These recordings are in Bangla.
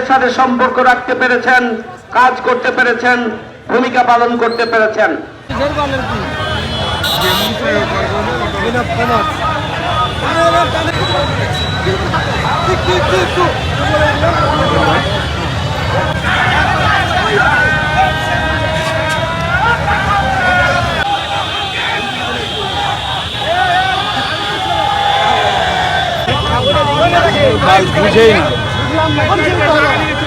তাদের সাথে সম্পর্ক রাখতে পেরেছেন কাজ করতে পেরেছেন ভূমিকা পালন করতে পেরেছেন। বুঝেই না। Là một.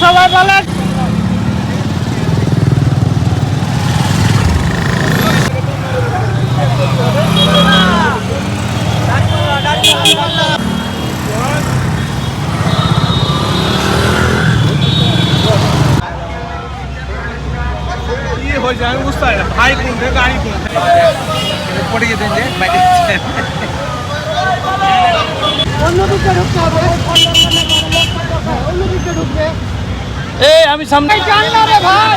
সবাই বলেন। কি হয়েছে আমি বুঝতে পারি না। ভাই কোনটা গাড়ি কোনটা পড়ে গেছেন যে বাইরে অন্যদিকে ঢুকতে হবে অন্যদিকে ঢুকবে এ আমি সামনে ভাই।